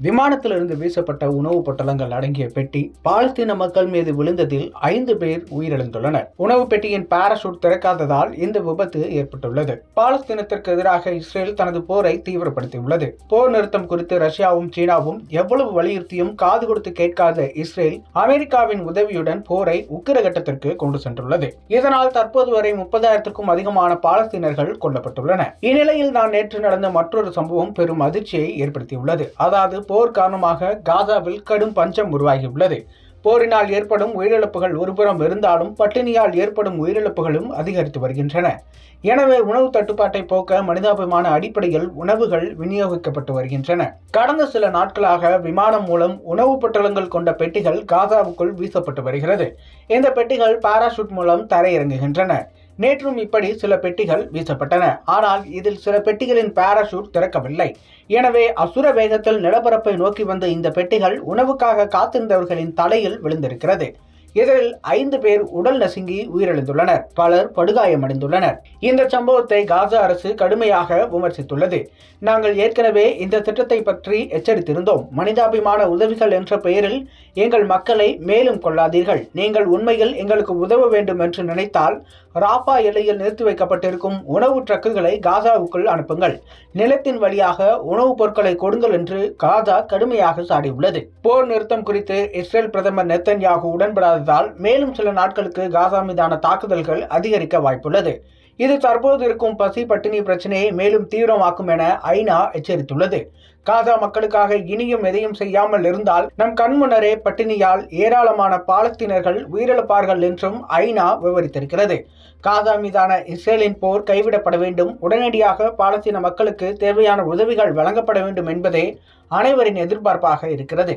விமானத்திலிருந்து வீசப்பட்ட உணவுப் பொட்டலங்கள் அடங்கிய பெட்டி பாலஸ்தீன மக்கள் மீது விழுந்ததில் ஐந்து பேர் உயிரிழந்துள்ளனர். உணவு பெட்டியின் பாராசூட் திறக்காததால் இந்த விபத்து ஏற்பட்டுள்ளது. பாலஸ்தீனத்திற்கு எதிராக இஸ்ரேல் தனது போரை தீவிரப்படுத்தியுள்ளது. போர் நிறுத்தம் குறித்து ரஷ்யாவும் சீனாவும் எவ்வளவு வலியுறுத்தியும் காது கொடுத்து கேட்காத இஸ்ரேல் அமெரிக்காவின் உதவியுடன் போரை உக்கிரகட்டத்திற்கு கொண்டு சென்றுள்ளது. இதனால் தற்போது வரை முப்பதாயிரத்திற்கும் அதிகமான பாலஸ்தீனர்கள் கொல்லப்பட்டுள்ளனர் இந்நிலையில் தான் நேற்று நடந்த மற்றொரு சம்பவம் பெரும் அதிர்ச்சியை ஏற்படுத்தியுள்ளது. அதாவது போர் காரணமாக காசாவில் கடும் பஞ்சம் உருவாகியுள்ளது. போரினால் ஏற்படும் உயிரிழப்புகள் ஒருபுறம் இருந்தாலும் பட்டினியால் ஏற்படும் உயிரிழப்புகளும் அதிகரித்து வருகின்றன. எனவே உணவு தட்டுப்பாட்டை போக்க மனிதாபிமான அடிப்படையில் உணவுகள் விநியோகிக்கப்பட்டு வருகின்றன. கடந்த சில நாட்களாக விமானம் மூலம் உணவு பொட்டலங்கள் கொண்ட பெட்டிகள் காசாவுக்குள் வீசப்பட்டு வருகிறது. இந்த பெட்டிகள் பாராசூட் மூலம் தரையிறங்குகின்றன. நேற்றும் இப்படி சில பெட்டிகள் வீசப்பட்டன. ஆனால் இதில் சில பெட்டிகளின் பாராசூட் திறக்கவில்லை. எனவே அசுர வேகத்தில் நிலப்பரப்பை நோக்கி வந்த இந்த பெட்டிகள் உணவுக்காக காத்திருந்தவர்களின் தலையில் விழுந்திருக்கிறது. இதில் ஐந்து பேர் உடல் நசுங்கி உயிரிழந்துள்ளனர். பலர் படுகாயமடைந்துள்ளனர். இந்த சம்பவத்தை காசா அரசு கடுமையாக விமர்சித்துள்ளது. நாங்கள் ஏற்கனவே இந்த திட்டத்தை பற்றி எச்சரித்திருந்தோம். மனிதாபிமான உதவிகள் என்ற பெயரில் எங்கள் மக்களை மேலும் கொள்ளாதீர்கள். நீங்கள் உண்மையில் எங்களுக்கு உதவ வேண்டும் என்று நினைத்தால் ராப்பா எல்லையில் நிறுத்தி வைக்கப்பட்டிருக்கும் உணவு ட்ரக்குகளை காசாவுக்குள் அனுப்புங்கள். நிலத்தின் வழியாக உணவுப் பொருட்களை கொடுங்கள் என்று காசா கடுமையாக சாடியுள்ளது. போர் நிறுத்தம் குறித்து இஸ்ரேல் பிரதமர் நெத்தன்யாகு உடன்படாததால் மேலும் சில நாட்களுக்கு காசா மீதான தாக்குதல்கள் அதிகரிக்க வாய்ப்புள்ளது. இது தற்போது இருக்கும் பசி பட்டினி பிரச்சனையை மேலும் தீவிரமாக்கும் என ஐநா எச்சரித்துள்ளது. காசா மக்களுக்காக இனியும் எதையும் செய்யாமல் இருந்தால் நம் கண்முன்னரே பட்டினியால் ஏராளமான பாலஸ்தீனர்கள் உயிரிழப்பார்கள் என்றும் ஐநா விவரித்திருக்கிறது. காசா மீதான இஸ்ரேலின் போர் கைவிடப்பட வேண்டும். உடனடியாக பாலஸ்தீன மக்களுக்கு தேவையான உதவிகள் வழங்கப்பட வேண்டும் என்பதே அனைவரின் எதிர்பார்ப்பாக இருக்கிறது.